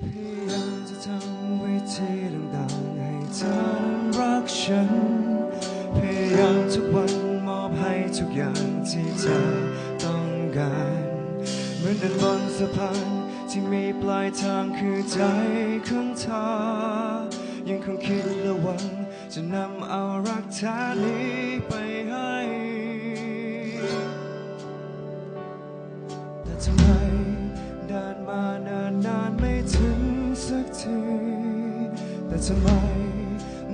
พยายามจะทำวิธีต่างๆให้เธอรักฉัน พยายามทุกวันมอบให้ทุกอย่างที่เธอต้องการ เหมือนเดินบนสะพานที่มีปลายทางคือใจของเธอ ยังคงคิดและหวังจะนำเอารักแท้นี้ไปให้ แต่ทำไม ที แต่ทำไม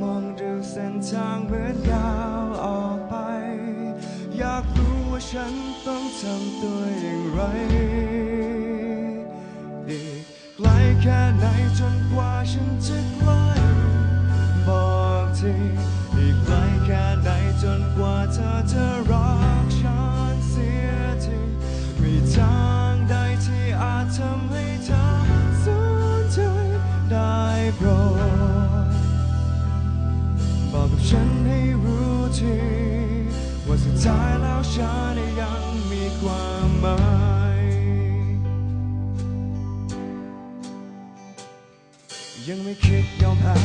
มองดูเส้นทางเหมือนยาวออกไป อยากรู้ว่าฉันต้องทำตัวอย่างไร อีกไกลแค่ไหนจนกว่าฉันจะใกล้บอกที อีกไกลแค่ไหนจนกว่าเธอจะ ยอมแพ้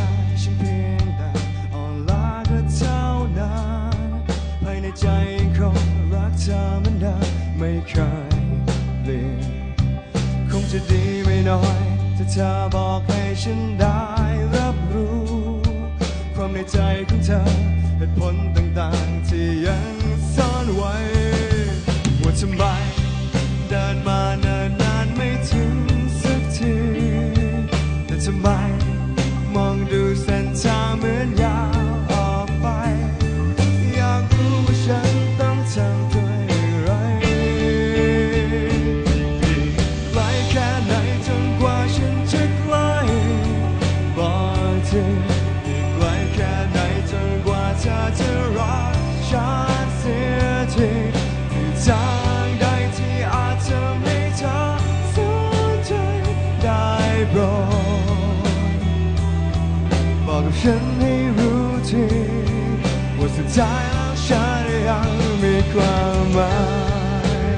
ฉันเพียงแต่อ่อนล้าก็เท่านั้นภายในใจยังคงรักเธอเหมือนเดิมไม่เคยเปลี่ยนคงจะดีไม่น้อย ถ้าเธอบอกให้ฉันได้รับรู้ ความในใจของเธอเหตุผลต่างๆที่ยังซ่อนไว้ บอกทีอีกไกลแค่ไหนจนกว่าเธอจะรักฉันเสียทีมีทางใดที่อาจทำให้เธอสนใจได้โปรดบอกกับฉันให้รู้ทีว่าสุดท้ายแล้วฉันยังมีความหมาย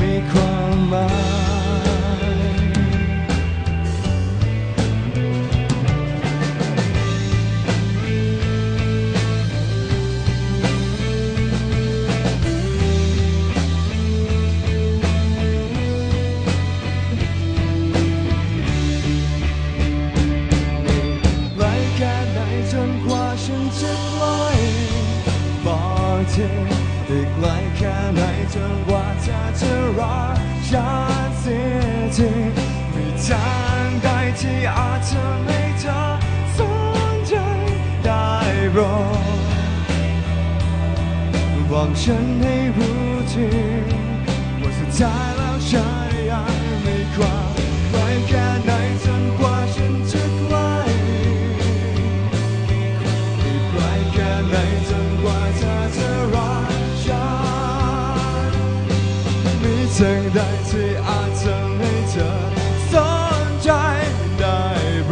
มีความหมาย บอกทีอีกไกลแค่ไหนจนกว่าเธอจะรักฉันเสียทีมีทางใดที่อาจทำให้เธอสนใจได้โปรดบอกฉันให้รู้ทีว่าสุดท้ายแล้วฉันยังไมีควา ทางใดที่อาจทำให้เธอสนใจได้โป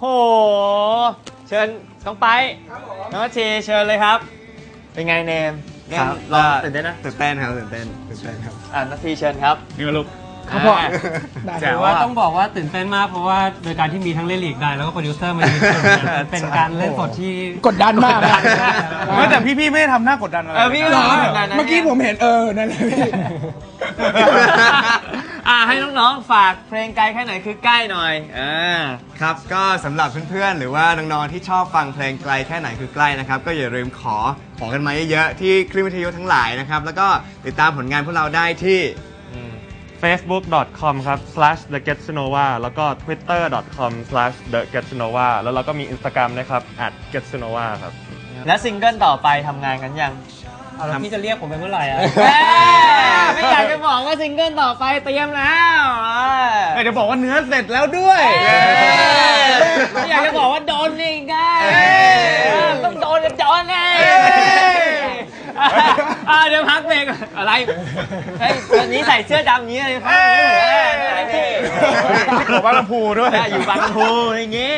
โอ้โห เชิญน้องไปน้องทีเชิญเลยครับ เป็นไงเนมเนมรอตื่นเต้นนะตื่นเต้นครับตื่นเต้นตื่นเต้นครับอ่านาทีเชิญครับนี่มาลูกครับพ่อแจ๋วว่าว่าต้องบอกว่าตื่นเต้นมากเพราะว่าโดยการที่มีทั้งเล่นลีกได้แล้วก็โปรดิวเซอร์มายืนส่วนเนี่ยเป็นการเล่นสดที่กดดันมากนะไม่แต่พี่ๆไม่ได้ทำหน้ากดดันอะไรเออพี่ก็เหรอทำแบบนั้นนะเมื่อกี้ผมเห็นเออนั่นแหละพี่ อ่าให้น้องๆฝากเพลงไกลแค่ไหนคือใกล้หน่อยอ่าครับก็สำหรับเพื่อนๆ หรือว่าน้องๆที่ชอบฟังเพลงไกลแค่ไหนคือใกล้นะครับ ก็อย่าลืมขอขอกันมาเยอะๆที่คลื่นวิทยุทั้งหลายนะครับ แล้วก็ติดตามผลงานพวกเราได้ที่อืม facebook.com ครับ slash the get nova แล้วก็ twitter.com slash the get nova แล้วเราก็มี Instagram นะครับ at get nova ครับ และซิงเกิลต่อไปทำงานกันยัง เอาแล้วพี่จะเรียกผมไปเมื่อไหร่อะแม่ไม่อยากจะบอกว่าซิงเกิลต่อไปเตรียมแล้วเอ้ยเดี๋ยวบอกว่าเนื้อเสร็จแล้วด้วยเอ้ยไม่อยากจะบอกว่าโดนนี่ไงต้องโดนกับจอนไงอะเดี๋ยวพักเบรกก่อนอะไรเฮ้ยตอนนี้ใส่เสื้อดำอย่างนี้เลยครับอะไรนี่ที่ขอบางลำพูด้วยอยู่บางลำพูอย่างงี้